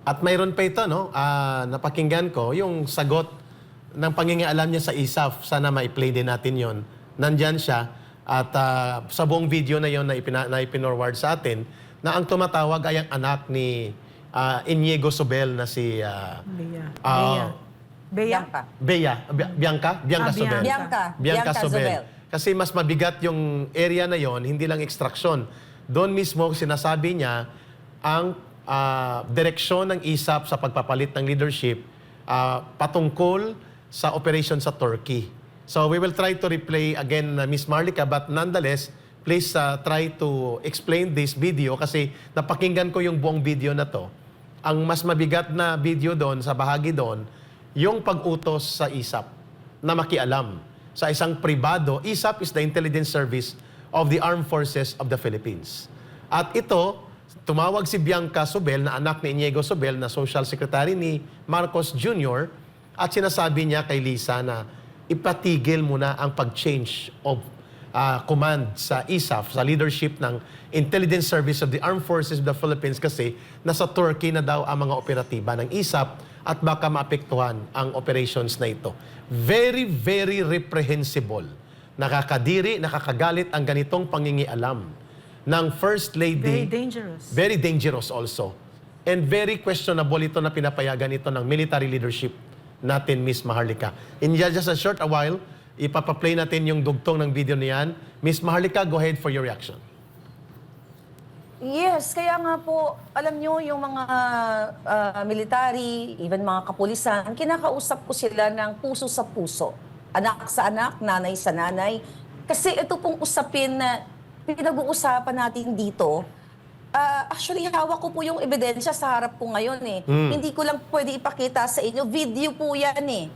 At mayroon pa ito, no? Ah, napakinggan ko yung sagot ng pangingialam niya sa ISAF. Sana ma-play din natin yon. Nandyan siya. At ah, sa buong video na yon na, ipina, na ipinorward sa atin, na ang tumatawag ay ang anak ni ah, Inigo Sobel na si ah, Bea. Ah, Bea. Bea. Bianca. Bea, Bi- Bianca? Bianca Ah, Sobel. Bianca. Bianca Bianca Sobel. Sobel. Kasi mas mabigat yung area na yon, hindi lang extraction. Doon mismo sinasabi niya ang ah, direksyon ng ISAP sa pagpapalit ng leadership ah, patungkol sa operation sa Turkey. So we will try to replay again uh, Miss Marlica but nonetheless please uh, try to explain this video kasi napakinggan ko yung buong video na to. Ang mas mabigat na video doon sa bahagi doon yung pag-utos sa ISAP na makialam sa isang pribado. ISAP is the intelligence service of the Armed Forces of the Philippines. At ito, tumawag si Bianca Sobel na anak ni Inigo Sobel na Social Secretary ni Marcos Jr. at sinasabi niya kay Lisa na ipatigil muna ang pag-change of ah, command sa ISAF, sa leadership ng Intelligence Service of the Armed Forces of the Philippines kasi nasa Turkey na daw ang mga operatiba ng ISAF at baka maapektuhan ang operations na ito. Very, very reprehensible. Nakakadiri, nakakagalit ang ganitong pangingialam ng First Lady. Very dangerous. Very dangerous also. And very questionable ito na pinapayagan ito ng military leadership natin, Miss Maharlika. In just a short a while, ipapaplay natin yung dugtong ng video niyan. Miss Maharlika, go ahead for your reaction. Yes, kaya nga po, alam nyo, yung mga ah, military, even mga kapulisan, kinakausap ko sila ng puso sa puso. Anak sa anak, nanay sa nanay. Kasi ito pong usapin na pinag-uusapan natin dito, ah, actually hawak ko po yung ebidensya sa harap ko ngayon eh. Hindi ko lang pwede ipakita sa inyo. Video po yan eh.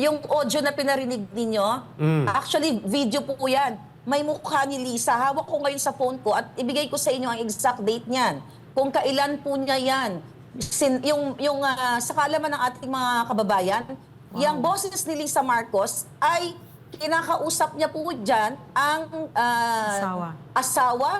Yung audio na pinarinig ninyo, actually video po yan may mukha ni Lisa. Hawak ko ngayon sa phone ko at ibigay ko sa inyo ang exact date niyan. Kung kailan po niya yan. Sin, yung yung ah, sa kaalaman ng ating mga kababayan, yung boses ni Lisa Marcos ay kinakausap niya po dyan ang ah, Asawa. asawa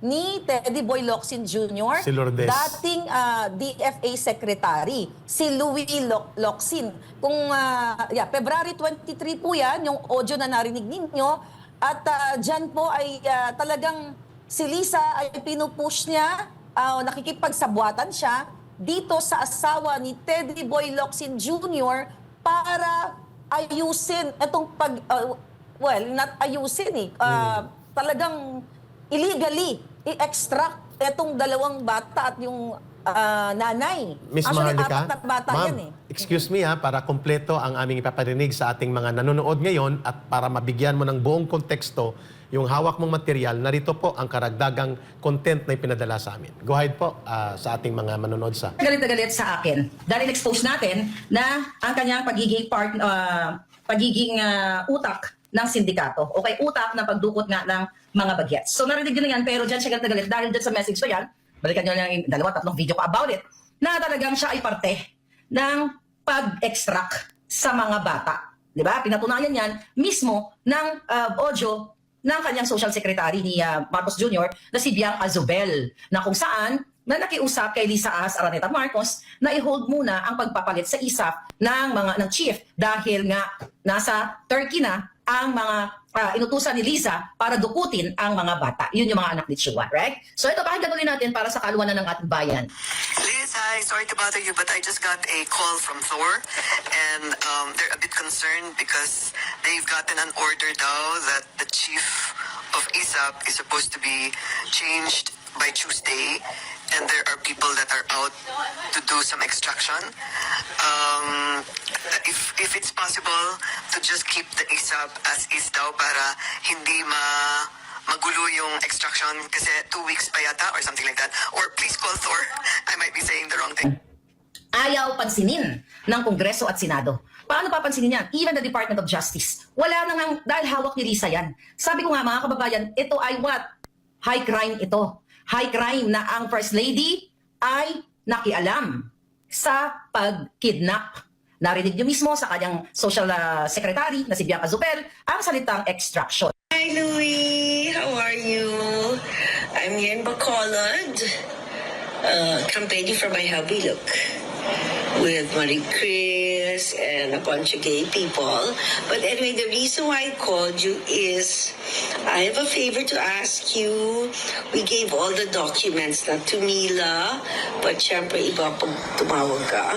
ni Teddy Boy Locsin Jr. Si Lourdes. Dating ah, DFA Secretary, si Louis Loc- Locsin. Kung, ah, yeah, February 23 po yan, yung audio na narinig ninyo. At ah, dyan po ay ah, talagang si Lisa ay pinupush niya, uh, nakikipagsabwatan siya dito sa asawa ni Teddy Boy Locsin Jr. para ayusin itong pag... ah, well, not ayusin eh. Ah, Talagang illegally i-extract itong dalawang bata at yung ah, nanay. Miss Actually, Maharlika, apat na bata ma'am, yan eh. Excuse me ha, para kompleto ang aming ipaparinig sa ating mga nanonood ngayon at para mabigyan mo ng buong konteksto yung hawak mong material, narito po ang karagdagang content na ipinadala sa amin. Go ahead po ah, sa ating mga manonood sa galit na galit sa akin dahil expose natin na ang kanyang pagiging part ah, pagiging ah, utak ng sindikato. Okay, utak ng pagdukot nga ng mga bagets. So narinig nyo na yan, pero dyan siya galit na galit dahil dyan sa message ko yan, balikan nyo lang yung dalawa, tatlong video ko about it, na talagang siya ay parte ng pag-extract sa mga bata. Di ba? Pinatunayan yan mismo ng ah, audio ng kanyang social secretary ni ah, Marcos Jr. na si Bianca Zubel na kung saan na nakiusap kay Lisa As Araneta Marcos na i-hold muna ang pagpapalit sa ISAF ng mga ng chief dahil nga nasa Turkey na ang mga ah, inutusan ni Lisa para dukutin ang mga bata. Yun yung mga anak ni Chua, right? So ito, pakinggan ulit natin para sa kaluwanan ng ating bayan. Liz, hi. Sorry to bother you, but I just got a call from Thor, and um, they're a bit concerned because they've gotten an order now that the chief of ISAP is supposed to be changed by Tuesday, and there are people that are out to do some extraction. Um, if if it's possible to just keep the ISAP as is daw para hindi ma magulo yung extraction kasi two weeks pa yata or something like that. Or please call Thor. I might be saying the wrong thing. ayaw pansinin ng Kongreso at Senado. Paano papansinin yan? Even the Department of Justice. Wala na nga, dahil hawak ni Risa yan. Sabi ko nga mga kababayan, ito ay what? High crime ito. High crime na ang First Lady ay nakialam sa pag-kidnap. Narinig niyo mismo sa kanyang social uh, secretary na si Bianca Zupel ang salitang extraction. You? I'm in Bacolod. Uh, campaigning for my hubby, look. With Marie Chris and a bunch of gay people. But anyway, the reason why I called you is I have a favor to ask you. We gave all the documents not to Mila, but syempre iba pag tumawag ka.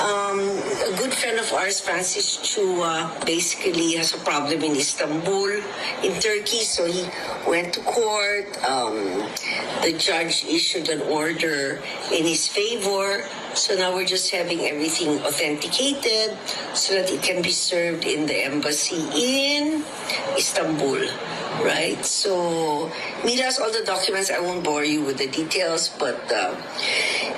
Um, a good friend of ours, Francis Chua, basically has a problem in Istanbul, in Turkey, so he went to court. Um, the judge issued an order in his favor. So now we're just having everything authenticated so that it can be served in the embassy in Istanbul. Right? So, Mila has all the documents. I won't bore you with the details, but uh,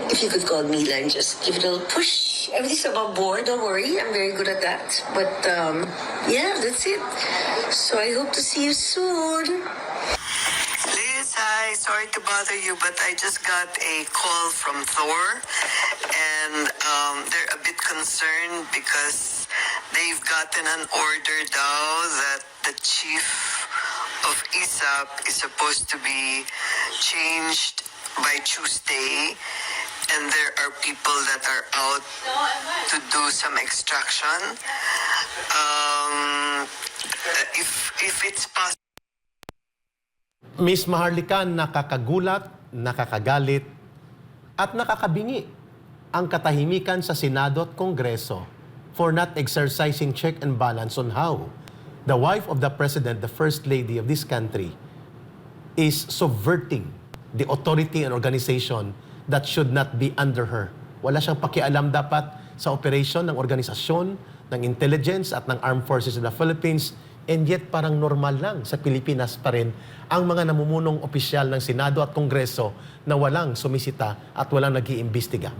if you could call Mila and just give it a little push. Everything's above board, don't worry. I'm very good at that. But um, yeah, that's it. So I hope to see you soon. To bother you, but I just got a call from Thor, and um, they're a bit concerned because they've gotten an order now that the chief of ISAP is supposed to be changed by Tuesday, and there are people that are out to do some extraction. Um, if if it's possible. Miss Maharlika, nakakagulat, nakakagalit, at nakakabingi ang katahimikan sa Senado at Kongreso for not exercising check and balance on how the wife of the President, the First Lady of this country, is subverting the authority and organization that should not be under her. Wala siyang pakialam dapat sa operation ng organisasyon, ng intelligence at ng armed forces of the Philippines and yet parang normal lang sa Pilipinas pa rin ang mga namumunong opisyal ng Senado at Kongreso na walang sumisita at walang nag-iimbestiga.